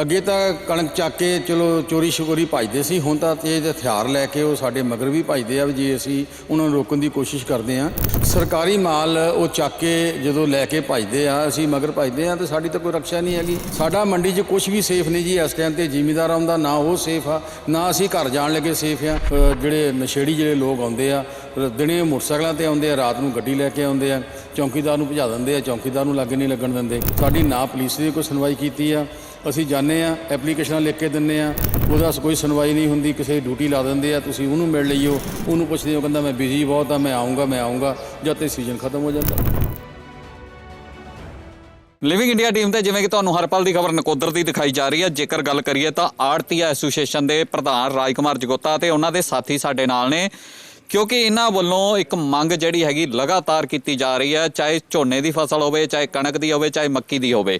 ਅੱਗੇ ਤਾਂ ਕਣਕ ਚੱਕ ਕੇ ਚਲੋ ਚੋਰੀ ਸ਼ਕੋਰੀ ਭਜਦੇ ਸੀ, ਹੁਣ ਤਾਂ ਤੇਜ਼ ਹਥਿਆਰ ਲੈ ਕੇ ਉਹ ਸਾਡੇ ਮਗਰ ਵੀ ਭਜਦੇ ਆ ਵੀ ਜੇ ਅਸੀਂ ਉਹਨਾਂ ਨੂੰ ਰੋਕਣ ਦੀ ਕੋਸ਼ਿਸ਼ ਕਰਦੇ ਆ ਸਰਕਾਰੀ ਮਾਲ ਉਹ ਚੱਕ ਕੇ ਜਦੋਂ ਲੈ ਕੇ ਭਜਦੇ ਆ, ਅਸੀਂ ਮਗਰ ਭਜਦੇ ਆ ਤੇ ਸਾਡੀ ਤਾਂ ਕੋਈ ਰੱਖਿਆ ਨਹੀਂ ਹੈਗੀ। ਸਾਡਾ ਮੰਡੀ 'ਚ ਕੁਝ ਵੀ ਸੇਫ ਨਹੀਂ ਜੀ, ਇਸ ਟਾਈਮ ਤੇ ਜ਼ਿਮੀਦਾਰ ਆਉਂਦਾ, ਨਾ ਉਹ ਸੇਫ ਆ, ਨਾ ਅਸੀਂ ਘਰ ਜਾਣ ਲੱਗੇ ਸੇਫ ਆ। ਜਿਹੜੇ ਨਸ਼ੇੜੀ ਜਿਹੜੇ ਲੋਕ ਆਉਂਦੇ ਆ, ਦਿਨੇ ਮੋਟਰਸਾਈਕਲਾਂ ਤੇ ਆਉਂਦੇ ਆ, ਰਾਤ ਨੂੰ ਗੱਡੀ ਲੈ ਕੇ ਆਉਂਦੇ ਆ, ਚੌਕੀਦਾਰ ਨੂੰ ਭਜਾ ਦਿੰਦੇ ਆ, ਚੌਕੀਦਾਰ ਨੂੰ ਲਾਗੇ ਨਹੀਂ ਲੱਗਣ ਦਿੰਦੇ। ਸਾਡੀ ਨਾ ਪੁਲਿਸ ਦੀ ਕੋਈ ਸੁਣਵਾਈ ਕੀਤੀ ਆ। ਅਸੀਂ ਜਾਂਦੇ ਆ ਐਪਲੀਕੇਸ਼ਨਾਂ ਲਿਖ ਕੇ ਦਿੰਨੇ ਆ ਉਹਦਾ ਕੋਈ ਸੁਣਵਾਈ ਨਹੀਂ ਹੁੰਦੀ, ਕਿਸੇ ਡਿਊਟੀ ਲਾ ਦਿੰਦੇ ਆ, ਤੁਸੀਂ ਉਹਨੂੰ ਮਿਲ ਲਈਓ, ਉਹਨੂੰ ਪੁੱਛਦੇ ਹੋ, ਕਹਿੰਦਾ ਮੈਂ ਬਿਜ਼ੀ ਬਹੁਤ ਆ, ਮੈਂ ਆਉਂਗਾ ਮੈਂ ਆਉਂਗਾ ਜਦ ਤੇ ਸੀਜ਼ਨ ਖਤਮ ਹੋ ਜਾਂਦਾ। ਲਿਵਿੰਗ ਇੰਡੀਆ ਟੀਮ ਤੇ ਜਿਵੇਂ ਕਿ ਤੁਹਾਨੂੰ ਹਰ ਪਲ ਦੀ ਖਬਰ ਨਕੋਦਰ ਦੀ ਦਿਖਾਈ ਜਾ ਰਹੀ ਹੈ, ਜੇਕਰ ਗੱਲ ਕਰੀਏ ਤਾਂ ਆੜਤੀਆ ਐਸੋਸੀਏਸ਼ਨ ਦੇ ਪ੍ਰਧਾਨ ਰਾਜਕੁਮਾਰ ਜਗੋਤਾ ਤੇ ਉਹਨਾਂ ਦੇ ਸਾਥੀ ਸਾਡੇ ਨਾਲ ਨੇ। ਕਿਉਂਕਿ ਇਹਨਾਂ ਵੱਲੋਂ ਇੱਕ ਮੰਗ ਜਿਹੜੀ ਹੈਗੀ ਲਗਾਤਾਰ ਕੀਤੀ ਜਾ ਰਹੀ ਹੈ, ਚਾਹੇ ਝੋਨੇ ਦੀ ਫਸਲ ਹੋਵੇ, ਚਾਹੇ ਕਣਕ ਦੀ ਹੋਵੇ, ਚਾਹੇ ਮੱਕੀ ਦੀ ਹੋਵੇ।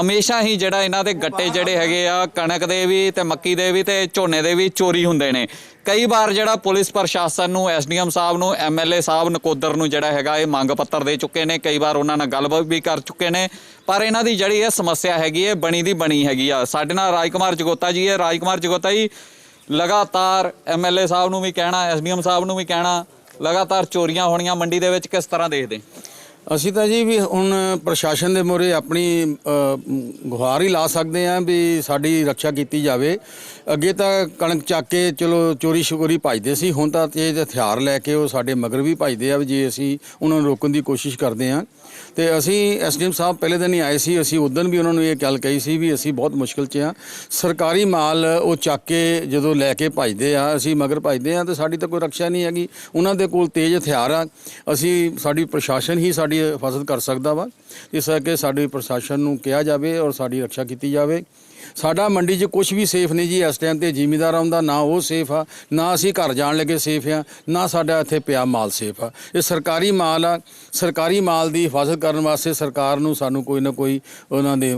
ਹਮੇਸ਼ਾ ਹੀ ਜਿਹੜਾ ਇਹਨਾਂ ਦੇ ਗੱਟੇ ਜਿਹੜੇ ਹੈਗੇ ਆ, ਕਣਕ ਦੇ ਵੀ ਤੇ ਮੱਕੀ ਦੇ ਵੀ ਤੇ ਝੋਨੇ ਦੇ ਵੀ ਚੋਰੀ ਹੁੰਦੇ ਨੇ। ਕਈ ਵਾਰ ਜਿਹੜਾ ਪੁਲਿਸ ਪ੍ਰਸ਼ਾਸਨ ਨੂੰ, ਐਸਡੀਐਮ ਸਾਹਿਬ ਨੂੰ, ਐਮਐਲਏ ਸਾਹਿਬ ਨਕੋਦਰ ਨੂੰ ਜਿਹੜਾ ਹੈਗਾ ਇਹ ਮੰਗ ਪੱਤਰ ਦੇ ਚੁੱਕੇ ਨੇ, ਕਈ ਵਾਰ ਉਹਨਾਂ ਨਾਲ ਗੱਲਬਾਤ ਵੀ ਕਰ ਚੁੱਕੇ ਨੇ। ਪਰ ਇਹਨਾਂ ਦੀ ਜਿਹੜੀ ਇਹ ਸਮੱਸਿਆ ਹੈਗੀ ਹੈ ਬਣੀ ਦੀ ਬਣੀ ਹੈਗੀ ਆ। ਸਾਡੇ ਨਾਲ ਰਾਜਕੁਮਾਰ ਜਗੋਤਾ ਜੀ ਹੈ। ਰਾਜਕੁਮਾਰ ਜਗੋਤਾ ਜੀ ਲਗਾਤਾਰ ਐਮਐਲਏ ਸਾਹਿਬ ਨੂੰ ਵੀ ਕਹਿਣਾ ਐਸਡੀਐਮ ਸਾਹਿਬ ਨੂੰ ਵੀ ਕਹਿਣਾ, ਲਗਾਤਾਰ ਚੋਰੀਆਂ ਹੋਣੀਆਂ ਮੰਡੀ ਦੇ ਵਿੱਚ ਕਿਸ ਤਰ੍ਹਾਂ ਦੇਖਦੇ? ਅਸੀਂ ਤਾਂ ਜੀ ਵੀ ਹੁਣ ਪ੍ਰਸ਼ਾਸਨ ਦੇ ਮੂਹਰੇ ਆਪਣੀ ਗੁਹਾਰ ਹੀ ਲਾ ਸਕਦੇ ਹਾਂ ਵੀ ਸਾਡੀ ਰੱਖਿਆ ਕੀਤੀ ਜਾਵੇ। ਅੱਗੇ ਤਾਂ ਕਣਕ ਚੱਕ ਕੇ ਚਲੋ ਚੋਰੀ ਸ਼ਕੋਰੀ ਭਜਦੇ ਸੀ, ਹੁਣ ਤਾਂ ਤੇਜ਼ ਹਥਿਆਰ ਲੈ ਕੇ ਉਹ ਸਾਡੇ ਮਗਰ ਵੀ ਭਜਦੇ ਆ ਵੀ ਜੇ ਅਸੀਂ ਉਹਨਾਂ ਨੂੰ ਰੋਕਣ ਦੀ ਕੋਸ਼ਿਸ਼ ਕਰਦੇ ਹਾਂ। ਤੇ ਅਸੀਂ ਐਸਡੀਐਮ ਸਾਹਿਬ ਪਹਿਲੇ ਦਿਨ ਹੀ ਆਏ ਸੀ, ਅਸੀਂ ਉਦੋਂ ਵੀ ਉਹਨਾਂ ਨੂੰ ਇਹ ਗੱਲ ਕਹੀ ਸੀ ਵੀ ਅਸੀਂ ਬਹੁਤ ਮੁਸ਼ਕਲ 'ਚ ਆ ਸਰਕਾਰੀ ਮਾਲ ਉਹ ਚੱਕ ਕੇ ਜਦੋਂ ਲੈ ਕੇ ਭਜਦੇ ਆ, ਅਸੀਂ ਮਗਰ ਭਜਦੇ ਆ, ਤੇ ਸਾਡੀ ਤਾਂ ਕੋਈ ਰੱਖਿਆ ਨਹੀਂ ਹੈਗੀ। ਉਹਨਾਂ ਦੇ ਕੋਲ ਤੇਜ਼ ਹਥਿਆਰ ਆ। ਅਸੀਂ, ਸਾਡੀ ਪ੍ਰਸ਼ਾਸਨ ਹੀ ਸਾਡੀ ਹਿਫਾਜ਼ਤ ਕਰ ਸਕਦਾ ਵਾ, ਇਸ ਕਰਕੇ ਸਾਡੀ ਪ੍ਰਸ਼ਾਸਨ ਨੂੰ ਕਿਹਾ ਜਾਵੇ ਔਰ ਸਾਡੀ ਰੱਖਿਆ ਕੀਤੀ ਜਾਵੇ। ਸਾਡਾ ਮੰਡੀ 'ਚ ਕੁਝ ਵੀ ਸੇਫ ਨਹੀਂ ਜੀ, ਇਸ ਟਾਈਮ ਤੇ ਜ਼ਿਮੀਦਾਰਾਂ ਦਾ ਨਾ ਉਹ ਸੇਫ ਆ, ਨਾ ਅਸੀਂ ਘਰ ਜਾਣ ਲੱਗੇ ਸੇਫ ਆ, ਨਾ ਸਾਡਾ ਇੱਥੇ ਪਿਆ ਮਾਲ ਸੇਫ ਆ। ਇਹ ਸਰਕਾਰੀ ਮਾਲ ਆ, ਸਰਕਾਰੀ ਮਾਲ ਦੀ ਹਿਫਾਜ਼ਤ ਕਰਨ ਵਾਸਤੇ ਸਰਕਾਰ ਨੂੰ ਸਾਨੂੰ ਕੋਈ ਨਾ ਕੋਈ ਉਹਨਾਂ ਦੇ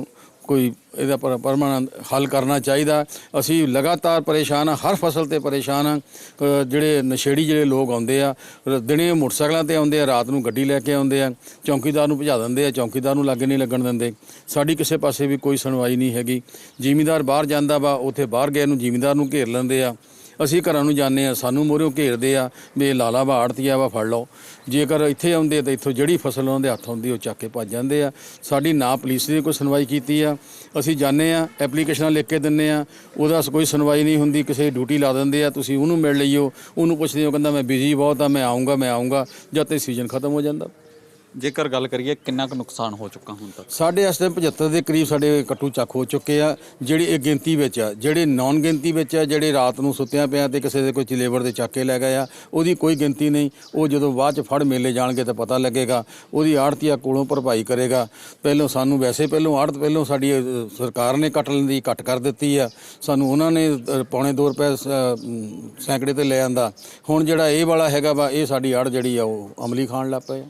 ਕੋਈ ਇਹਦਾ ਪਰ ਪਰਮਾਨੈਂਟ ਹੱਲ ਕਰਨਾ ਚਾਹੀਦਾ। ਅਸੀਂ ਲਗਾਤਾਰ ਪਰੇਸ਼ਾਨ ਆ, ਹਰ ਫਸਲ ਤੇ ਪਰੇਸ਼ਾਨ ਆ। ਜਿਹੜੇ ਨਸ਼ੇੜੀ ਜਿਹੜੇ ਲੋਕ ਆਉਂਦੇ ਆ ਦਿਨੇ ਮੋਟਰਸਾਈਕਲਾਂ ਤੇ ਆਉਂਦੇ ਆ, ਰਾਤ ਨੂੰ ਗੱਡੀ ਲੈ ਕੇ ਆਉਂਦੇ ਆ, ਚੌਕੀਦਾਰ ਨੂੰ ਭਜਾ ਦਿੰਦੇ ਆ, ਚੌਕੀਦਾਰ ਨੂੰ ਲਾਗੇ ਨਹੀਂ ਲੱਗਣ ਦਿੰਦੇ। ਸਾਡੀ ਕਿਸੇ ਪਾਸੇ ਵੀ ਕੋਈ ਸੁਣਵਾਈ ਨਹੀਂ ਹੈਗੀ। ਜ਼ਿਮੀਂਦਾਰ ਬਾਹਰ ਜਾਂਦਾ ਵਾ, ਉੱਥੇ ਬਾਹਰ ਗਏ ਨੂੰ ਜ਼ਿਮੀਂਦਾਰ ਨੂੰ ਘੇਰ ਲੈਂਦੇ ਆ। ਅਸੀਂ ਘਰਾਂ ਨੂੰ ਜਾਂਦੇ ਆ ਸਾਨੂੰ ਮੋਰਿਓ ਘੇਰਦੇ ਆ ਵੀ ਇਹ ਲਾਲਾ ਵਾ ਆੜਤੀਆ ਵਾ ਫੜ ਲਓ। ਜੇਕਰ ਇੱਥੇ ਆਉਂਦੇ ਤਾਂ ਇੱਥੋਂ ਜਿਹੜੀ ਫਸਲ ਉਹਨਾਂ ਦੇ ਹੱਥ ਆਉਂਦੀ, ਉਹ ਚੱਕ ਕੇ ਭੱਜ ਜਾਂਦੇ ਆ। ਸਾਡੀ ਨਾ ਪੁਲਿਸ ਨੇ ਕੋਈ ਸੁਣਵਾਈ ਕੀਤੀ ਆ। ਅਸੀਂ ਜਾਂਦੇ ਆ, ਐਪਲੀਕੇਸ਼ਨਾਂ ਲਿਖ ਕੇ ਦਿੰਨੇ ਆ। ਉਹਦਾ ਕੋਈ ਸੁਣਵਾਈ ਨਹੀਂ ਹੁੰਦੀ, ਕਿਸੇ ਡਿਊਟੀ ਲਾ ਦਿੰਦੇ ਆ। ਤੁਸੀਂ ਉਹਨੂੰ ਮਿਲ ਲਈਓ, ਉਹਨੂੰ ਪੁੱਛਦੇ ਹੋ, ਕਹਿੰਦਾ ਮੈਂ ਬਿਜ਼ੀ ਬਹੁਤ ਆ, ਮੈਂ ਆਉਂਗਾ ਮੈਂ ਆਉਂਗਾ ਜਦ ਤੇ ਸੀਜ਼ਨ ਖਤਮ ਹੋ ਜਾਂਦਾ। ਜੇਕਰ ਗੱਲ ਕਰੀਏ ਕਿੰਨਾ ਕੁ ਨੁਕਸਾਨ ਹੋ ਚੁੱਕਾ ਹੁਣ ਤੱਕ? ਸਾਡੇ ਇਸ ਟਾਈਮ 75 ਦੇ ਕਰੀਬ ਸਾਡੇ ਕੱਟੂ ਚੱਕ ਹੋ ਚੁੱਕੇ ਆ ਜਿਹੜੀ ਇਹ ਗਿਣਤੀ ਵਿੱਚ ਆ ਜਿਹੜੇ ਨੌਨ ਗਿਣਤੀ ਵਿੱਚ ਆ ਜਿਹੜੇ ਰਾਤ ਨੂੰ ਸੁੱਤਿਆਂ ਪਿਆ ਤੇ ਕਿਸੇ ਦੇ ਕੋਈ ਲੇਬਰ ਦੇ ਚੱਕ ਕੇ ਲੈ ਗਏ ਆ ਉਹਦੀ ਕੋਈ ਗਿਣਤੀ ਨਹੀਂ। ਉਹ ਜਦੋਂ ਬਾਅਦ ਚ ਫੜ ਮੇਲੇ ਜਾਣਗੇ ਤਾਂ ਪਤਾ ਲੱਗੇਗਾ ਉਹਦੀ ਆੜਤੀਆ ਕੋਲੋਂ ਭਰਪਾਈ ਕਰੇਗਾ। ਪਹਿਲੋਂ ਸਾਨੂੰ ਵੈਸੇ ਪਹਿਲੋਂ ਆੜਤ ਪਹਿਲੋਂ ਸਾਡੀ ਸਰਕਾਰ ਨੇ ਕੱਟ ਲੈਂਦੀ ਕੱਟ ਕਰ ਦਿੱਤੀ ਆ। ਸਾਨੂੰ ਉਹਨਾਂ ਨੇ ਅ, ਪੌਣੇ 2 ਰੁਪਏ ਸ- ਸੈਂਕੜੇ ਤੇ ਲੈ ਆਂਦਾ। ਹੁਣ ਜਿਹੜਾ ਇਹ ਵਾਲਾ ਹੈਗਾ ਵਾ ਇਹ ਸਾਡੀ ਆੜ ਜਿਹੜੀ ਆ ਉਹ ਅਮਲੀ ਖਾਣ ਲੱਗ ਪਏ ਆ।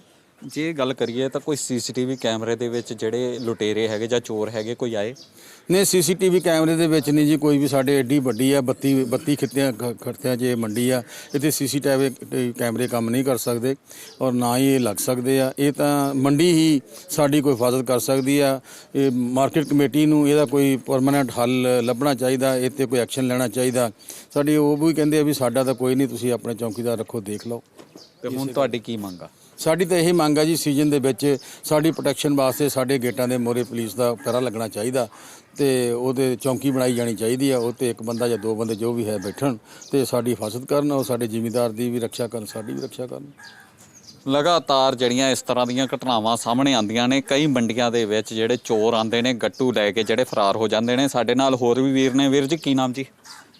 ਜੇ ਗੱਲ ਕਰੀਏ ਤਾਂ ਕੋਈ ਸੀਸੀਟੀਵੀ ਕੈਮਰੇ ਦੇ ਵਿੱਚ ਜਿਹੜੇ ਲੁਟੇਰੇ ਹੈਗੇ ਜਾਂ ਚੋਰ ਹੈਗੇ ਕੋਈ ਆਏ? ਨੇ ਸੀਸੀਟੀਵੀ ਕੈਮਰੇ ਦੇ ਵਿੱਚ ਨਹੀਂ ਜੀ ਕੋਈ ਵੀ ਸਾਡੇ ਏਡੀ ਵੱਡੀ ਆ 32 32 ਖਿੱਤਿਆਂ ਖੜਤਿਆਂ ਇਹ ਮੰਡੀ ਆ ਇੱਥੇ ਸੀਸੀਟੀਵੀ ਕੈਮਰੇ ਕੰਮ ਨਹੀਂ ਕਰ ਸਕਦੇ ਔਰ ਨਾ ਹੀ ਇਹ ਲੱਗ ਸਕਦੇ ਆ। ਇਹ ਤਾਂ ਮੰਡੀ ਹੀ ਸਾਡੀ ਕੋਈ ਹਿਫਾਜ਼ਤ ਕਰ ਸਕਦੀ ਆ। ਇਹ ਮਾਰਕੀਟ ਕਮੇਟੀ ਨੂੰ ਇਹਦਾ ਕੋਈ ਪਰਮਨੈਂਟ ਹੱਲ ਲੱਭਣਾ ਚਾਹੀਦਾ ਇਹ ਤੇ ਕੋਈ ਐਕਸ਼ਨ ਲੈਣਾ ਚਾਹੀਦਾ। ਸਾਡੀ ਉਹ ਵੀ ਕਹਿੰਦੇ ਆ ਵੀ ਸਾਡਾ ਤਾਂ ਕੋਈ ਨਹੀਂ ਤੁਸੀਂ ਆਪਣੇ ਚੌਕੀਦਾਰ ਰੱਖੋ ਦੇਖ ਲਓ। ਤੇ ਹੁਣ ਤੁਹਾਡੀ ਕੀ ਮੰਗ ਆ? ਸਾਡੀ ਤਾਂ ਇਹੀ ਮੰਗ ਆ ਜੀ ਸੀਜ਼ਨ ਦੇ ਵਿੱਚ ਸਾਡੀ ਪ੍ਰੋਟੈਕਸ਼ਨ ਵਾਸਤੇ ਸਾਡੇ ਗੇਟਾਂ ਦੇ ਮੋਰੇ ਪੁਲਿਸ ਦਾ ਪਹਿਰਾ ਲੱਗਣਾ ਚਾਹੀਦਾ ਤੇ ਉਹਦੇ ਚੌਂਕੀ ਬਣਾਈ ਜਾਣੀ ਚਾਹੀਦੀ ਆ ਉਹ ਤੇ ਇੱਕ ਬੰਦਾ ਜਾਂ ਦੋ ਬੰਦੇ ਜੋ ਵੀ ਹੈ ਬੈਠਣ ਤੇ ਸਾਡੀ ਹਿਫਾਜ਼ਤ ਕਰਨ ਔਰ ਸਾਡੇ ਜ਼ਿਮੀਂਦਾਰ ਦੀ ਵੀ ਰੱਖਿਆ ਕਰਨ ਸਾਡੀ ਵੀ ਰੱਖਿਆ ਕਰਨ। ਲਗਾਤਾਰ ਜਿਹੜੀਆਂ ਇਸ ਤਰ੍ਹਾਂ ਦੀਆਂ ਘਟਨਾਵਾਂ ਸਾਹਮਣੇ ਆਉਂਦੀਆਂ ਨੇ ਕਈ ਮੰਡੀਆਂ ਦੇ ਵਿੱਚ ਜਿਹੜੇ ਚੋਰ ਆਉਂਦੇ ਨੇ ਗੱਟੂ ਲੈ ਕੇ ਜਿਹੜੇ ਫਰਾਰ ਹੋ ਜਾਂਦੇ ਨੇ ਸਾਡੇ ਨਾਲ ਹੋਰ ਵੀ ਵੀਰ ਨੇ। ਵੀਰ ਜੀ ਕੀ ਨਾਮ ਜੀ?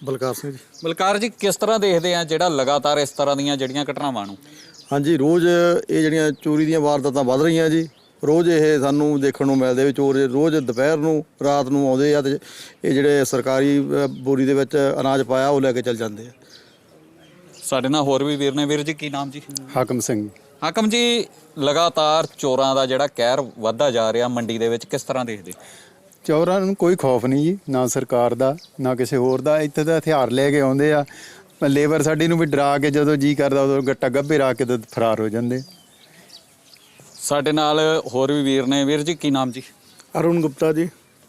ਬਲਕਾਰ ਸਿੰਘ ਜੀ। ਬਲਕਾਰ ਜੀ ਕਿਸ ਤਰ੍ਹਾਂ ਦੇਖਦੇ ਆ ਜਿਹੜਾ ਲਗਾਤਾਰ ਇਸ ਤਰ੍ਹਾਂ ਦੀਆਂ ਜਿਹੜੀਆਂ ਘਟਨਾਵਾਂ ਨੂੰ? ਹਾਂਜੀ ਰੋਜ਼ ਇਹ ਜਿਹੜੀਆਂ ਚੋਰੀ ਦੀਆਂ ਵਾਰਦਾਤਾਂ ਵੱਧ ਰਹੀਆਂ ਜੀ। ਰੋਜ਼ ਇਹ ਸਾਨੂੰ ਦੇਖਣ ਨੂੰ ਮਿਲਦੇ ਵੀ ਚੋਰ ਰੋਜ਼ ਦੁਪਹਿਰ ਨੂੰ ਰਾਤ ਨੂੰ ਆਉਂਦੇ ਆ ਤੇ ਇਹ ਜਿਹੜੇ ਸਰਕਾਰੀ ਬੋਰੀ ਦੇ ਵਿੱਚ ਅਨਾਜ ਪਾਇਆ ਉਹ ਲੈ ਕੇ ਚੱਲ ਜਾਂਦੇ ਆ। ਸਾਡੇ ਨਾਲ ਹੋਰ ਵੀ ਵੀਰ ਨੇ। ਵੀਰ ਜੀ ਕੀ ਨਾਮ ਜੀ? ਹਾਕਮ ਸਿੰਘ। ਹਾਕਮ ਜੀ ਲਗਾਤਾਰ ਚੋਰਾਂ ਦਾ ਜਿਹੜਾ ਕਹਿਰ ਵੱਧਦਾ ਜਾ ਰਿਹਾ ਮੰਡੀ ਦੇ ਵਿੱਚ ਕਿਸ ਤਰ੍ਹਾਂ ਦੇਖਦੇ? ਚੋਰਾਂ ਨੂੰ ਕੋਈ ਖੌਫ ਨਹੀਂ ਜੀ ਨਾ ਸਰਕਾਰ ਦਾ ਨਾ ਕਿਸੇ ਹੋਰ ਦਾ। ਇੱਥੇ ਤਾਂ ਹਥਿਆਰ ਲੈ ਕੇ ਆਉਂਦੇ ਆ। ਲੇਬਰ ਸਾਡੀ ਨੂੰ ਵੀ ਡਰਾ ਕੇ ਜਦੋਂ ਜੀ ਕਰਦਾ ਉਦੋਂ ਗੱਟਾ ਗੱਭੇ ਰਾ ਕੇ ਤੇ ਫਰਾਰ ਹੋ ਜਾਂਦੇ। ਸਾਡੇ ਨਾਲ ਹੋਰ ਵੀ ਵੀਰ ਨੇ। ਵੀਰ ਜੀ ਕੀ ਨਾਮ ਜੀ? ਅਰੁਣ ਗੁਪਤਾ ਜੀ।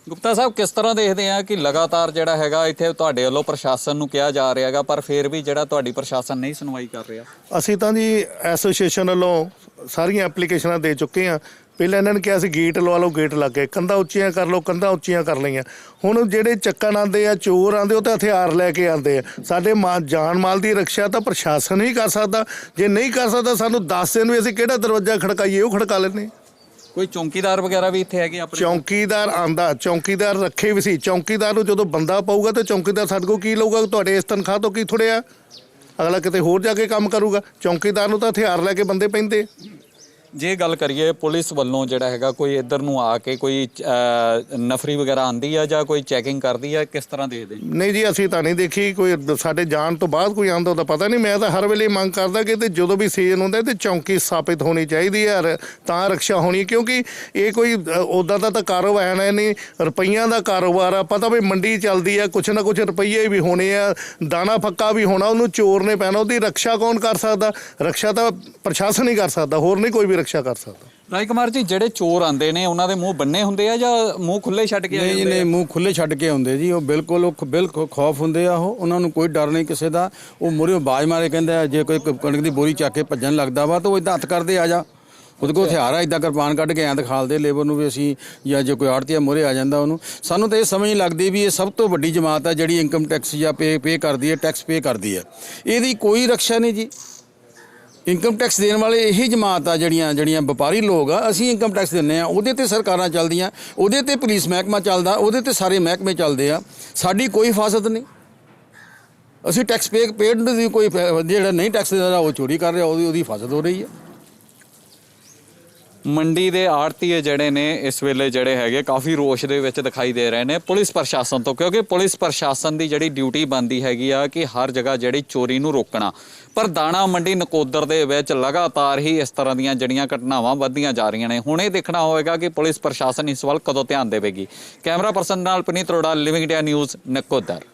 ਗੁਪਤਾ ਸਾਹਿਬ ਕਿਸ ਤਰ੍ਹਾਂ ਦੇਖਦੇ ਆ ਕਿ ਲਗਾਤਾਰ ਜਿਹੜਾ ਹੈਗਾ ਇੱਥੇ ਤੁਹਾਡੇ ਵੱਲੋਂ ਪ੍ਰਸ਼ਾਸਨ ਨੂੰ ਕਿਹਾ ਜਾ ਰਿਹਾ ਹੈਗਾ ਪਰ ਫਿਰ ਵੀ ਜਿਹੜਾ ਤੁਹਾਡੀ ਪ੍ਰਸ਼ਾਸਨ ਨਹੀਂ ਸੁਣਵਾਈ ਕਰ ਰਿਹਾ? ਅਸੀਂ ਤਾਂ ਜੀ ਐਸੋਸੀਏਸ਼ਨ ਵੱਲੋਂ ਸਾਰੀਆਂ ਐਪਲੀਕੇਸ਼ਨਾਂ ਦੇ ਚੁੱਕੇ ਆ ਪਹਿਲਾਂ ਇਹਨਾਂ ਨੇ ਕਿਹਾ ਸੀ ਗੇਟ ਲਵਾ ਲਓ ਗੇਟ ਲੱਗ ਗਏ ਕੰਧਾਂ ਉੱਚੀਆਂ ਕਰ ਲਓ ਕੰਧਾਂ ਉੱਚੀਆਂ ਕਰ ਲਈਆਂ। ਹੁਣ ਜਿਹੜੇ ਚੱਕਣ ਆਉਂਦੇ ਆ ਚੋਰ ਆਉਂਦੇ ਉਹ ਤਾਂ ਹਥਿਆਰ ਲੈ ਕੇ ਆਉਂਦੇ ਆ। ਸਾਡੇ ਮਾਂ ਜਾਨ ਮਾਲ ਦੀ ਰੱਖਿਆ ਤਾਂ ਪ੍ਰਸ਼ਾਸਨ ਹੀ ਕਰ ਸਕਦਾ। ਜੇ ਨਹੀਂ ਕਰ ਸਕਦਾ ਸਾਨੂੰ ਦੱਸ ਦੇਣ ਵੀ ਅਸੀਂ ਕਿਹੜਾ ਦਰਵਾਜ਼ਾ ਖੜਕਾਈਏ ਉਹ ਖੜਕਾ ਹਾਂ। ਕੋਈ ਚੌਂਕੀਦਾਰ ਵਗੈਰਾ ਵੀ ਇੱਥੇ ਹੈਗੇ ਆਪਣੇ ਚੌਂਕੀਦਾਰ ਆਂਦਾ ਚੌਂਕੀਦਾਰ ਰੱਖੇ ਵੀ ਸੀ। ਚੌਂਕੀਦਾਰ ਨੂੰ ਜਦੋਂ ਬੰਦਾ ਪਾਊਗਾ ਤੇ ਚੌਂਕੀਦਾਰ ਸਾਡੇ ਕੋਲ ਕੀ ਲਊਗਾ? ਤੁਹਾਡੇ ਇਸ ਤਨਖਾਹ ਤੋਂ ਕੀ ਥੋੜਿਆ ਅਗਲਾ ਕਿਤੇ ਹੋਰ ਜਾ ਕੇ ਕੰਮ ਕਰੂਗਾ। ਚੌਂਕੀਦਾਰ ਨੂੰ ਤਾਂ ਹਥਿਆਰ ਲੈ ਕੇ ਬੰਦੇ ਪੈਂਦੇ ਜੇ ਗੱਲ ਕਰੀਏ ਪੁਲਿਸ ਵੱਲੋਂ ਜਿਹੜਾ ਹੈਗਾ ਕੋਈ ਇੱਧਰ ਨੂੰ ਆ ਕੇ ਕੋਈ ਨਫਰੀ ਵਗੈਰਾ ਆਂਦੀ ਆ ਜਾਂ ਕੋਈ ਚੈਕਿੰਗ ਕਰਦੀ ਆ, ਕਿਸ ਤਰ੍ਹਾਂ ਦੇਖਦੇ ਨਹੀਂ ਜੀ, ਅਸੀਂ ਤਾਂ ਨਹੀਂ ਦੇਖੀ, ਕੋਈ ਸਾਡੇ ਜਾਣ ਤੋਂ ਬਾਅਦ ਕੋਈ ਆਂਦਾ ਉਹਦਾ ਪਤਾ ਨਹੀਂ, ਮੈਂ ਤਾਂ ਹਰ ਵੇਲੇ ਮੰਗ ਕਰਦਾ ਕਿ ਤੇ ਜਦੋਂ ਵੀ ਸੀਜ਼ਨ ਹੁੰਦਾ ਤੇ ਚੌਂਕੀ ਸਥਾਪਿਤ ਹੋਣੀ ਚਾਹੀਦੀ ਹੈ ਔਰ ਤਾਂ ਰਕਸ਼ਾ ਹੋਣੀ, ਕਿਉਂਕਿ ਇਹ ਕੋਈ ਉਦਾਂ ਦਾ ਤਾਂ ਕਾਰੋਬਾਰ ਹੈ ਨਹੀਂ, ਰੁਪਈਆਂ ਦਾ ਕਾਰੋਬਾਰ ਆ ਪਤਾ ਵੀ ਮੰਡੀ ਚੱਲਦੀ ਆ, ਕੁਛ ਨਾ ਕੁਛ ਰੁਪਈਏ ਵੀ ਹੋਣੇ ਆ, ਦਾਣਾ ਫੱਕਾ ਵੀ ਹੋਣਾ, ਉਹਨੂੰ ਚੋਰ ਨੇ ਪੈਣਾ, ਉਹਦੀ ਰਕਸ਼ਾ ਕੌਣ ਕਰ ਸਕਦਾ? ਰਕਸ਼ਾ ਤਾਂ ਪ੍ਰਸ਼ਾਸਨ ਹੀ ਕਰ ਸਕਦਾ, ਹੋਰ ਨਹੀਂ ਕੋਈ ਵੀ ਰੱਖਿਆ ਕਰ ਸਕਦਾ। ਰਾਜ ਕੁਮਾਰ ਜੀ ਜਿਹੜੇ ਚੋਰ ਆਂਦੇ ਨੇ ਉਹਨਾਂ ਦੇ ਮੂੰਹ ਬੰਨੇ ਹੁੰਦੇ ਆ ਜਾਂ ਮੂੰਹ ਖੁੱਲੇ ਛੱਡ ਕੇ ਆਏ ਨਹੀਂ ਹੁੰਦੇ ਨਹੀਂ? ਮੂੰਹ ਖੁੱਲੇ ਛੱਡ ਕੇ ਆਉਂਦੇ ਜੀ। ਉਹ ਬਿਲਕੁਲ ਉਹ ਬਿਲਕੁਲ ਖੌਫ ਹੁੰਦੇ ਆ ਉਹ। ਉਹਨਾਂ ਨੂੰ ਕੋਈ ਡਰ ਨਹੀਂ ਕਿਸੇ ਦਾ। ਉਹ ਮੂਹਰੇ ਬਾਜ ਮਾਰੇ ਕਹਿੰਦੇ ਆ ਜੇ ਕੋਈ ਕਣਕ ਦੀ ਬੋਰੀ ਚੱਕ ਕੇ ਭੱਜਣ ਲੱਗਦਾ ਵਾ ਤਾਂ ਉਹ ਇਦਾਂ ਹੱਥ ਕਰਦੇ ਆ ਜਾ। ਉਹਦੇ ਕੋਲ ਹਥਿਆਰ ਆ ਇਦਾਂ ਕਿਰਪਾਨ ਕੱਢ ਕੇ ਐਂ ਦਿਖਾਲਦੇ ਲੇਬਰ ਨੂੰ ਵੀ ਅਸੀਂ ਜਾਂ ਜੇ ਕੋਈ ਆੜਤੀਆ ਮੂਹਰੇ ਆ ਜਾਂਦਾ ਉਹਨੂੰ। ਸਾਨੂੰ ਤਾਂ ਇਹ ਸਮਝ ਨਹੀਂ ਲੱਗਦੀ ਵੀ ਇਹ ਸਭ ਤੋਂ ਵੱਡੀ ਜਮਾਤ ਆ ਜਿਹੜੀ ਇਨਕਮ ਟੈਕਸ ਜਾਂ ਪੇ ਪੇ ਕਰਦੀ ਹੈ ਟੈਕਸ ਪੇ ਕਰਦੀ ਹੈ। ਇਹਦੀ ਕੋਈ ਰੱਖਿਆ ਨਹੀਂ ਜੀ। ਇਨਕਮ ਟੈਕਸ ਦੇਣ ਵਾਲੇ ਇਹੀ ਜਮਾਤ ਆ ਜਿਹੜੀਆਂ ਜਿਹੜੀਆਂ ਵਪਾਰੀ ਲੋਕ ਆ, ਅਸੀਂ ਇਨਕਮ ਟੈਕਸ ਦਿੰਨੇ ਆ ਉਹਦੇ ਤੇ ਸਰਕਾਰਾਂ ਚੱਲਦੀਆਂ, ਉਹਦੇ ਤੇ ਪੁਲਿਸ ਮਹਿਕਮਾ ਚੱਲਦਾ, ਉਹਦੇ ਤੇ ਸਾਰੇ ਮਹਿਕਮੇ ਚੱਲਦੇ ਆ। ਸਾਡੀ ਕੋਈ ਹਿਫਾਜ਼ਤ ਨਹੀਂ। ਅਸੀਂ ਟੈਕਸ ਪੇ ਪੇਡ ਦੀ ਕੋਈ, ਜਿਹੜਾ ਨਹੀਂ ਟੈਕਸ ਦੇ ਰਿਹਾ, ਉਹ ਚੋਰੀ ਕਰ ਰਿਹਾ, ਉਹਦੀ ਉਹਦੀ ਹਿਫਾਜ਼ਤ ਹੋ ਰਹੀ ਹੈ ਮੰਡੀ ਦੇ ਆੜਤੀਏ ਜਿਹੜੇ ਨੇ ਇਸ ਵੇਲੇ ਜਿਹੜੇ ਹੈਗੇ ਕਾਫੀ ਰੋਸ਼ ਦੇ ਵਿੱਚ ਦਿਖਾਈ ਦੇ ਰਹੇ ਨੇ ਪੁਲਿਸ ਪ੍ਰਸ਼ਾਸਨ ਤੋਂ, ਕਿਉਂਕਿ ਪੁਲਿਸ ਪ੍ਰਸ਼ਾਸਨ ਦੀ ਜਿਹੜੀ ਡਿਊਟੀ ਬੰਦੀ ਹੈਗੀ ਆ ਕਿ ਹਰ ਜਗ੍ਹਾ ਜਿਹੜੀ ਚੋਰੀ ਨੂੰ ਰੋਕਣਾ। ਪਰ ਦਾਣਾ ਮੰਡੀ ਨਕੋਦਰ ਦੇ ਵਿੱਚ ਲਗਾਤਾਰ ਹੀ ਇਸ ਤਰ੍ਹਾਂ ਦੀਆਂ ਜਿਹੜੀਆਂ ਘਟਨਾਵਾਂ ਵੱਧਦੀਆਂ ਜਾ ਰਹੀਆਂ ਨੇ। ਹੁਣ ਇਹ ਦੇਖਣਾ ਹੋਵੇਗਾ ਕਿ ਪੁਲਿਸ ਪ੍ਰਸ਼ਾਸਨ ਇਸ ਵੱਲ ਕਦੋਂ ਧਿਆਨ ਦੇਵੇਗੀ। ਕੈਮਰਾ ਪਰਸਨ ਨਾਲ Puneet Arora living India news Nakodar.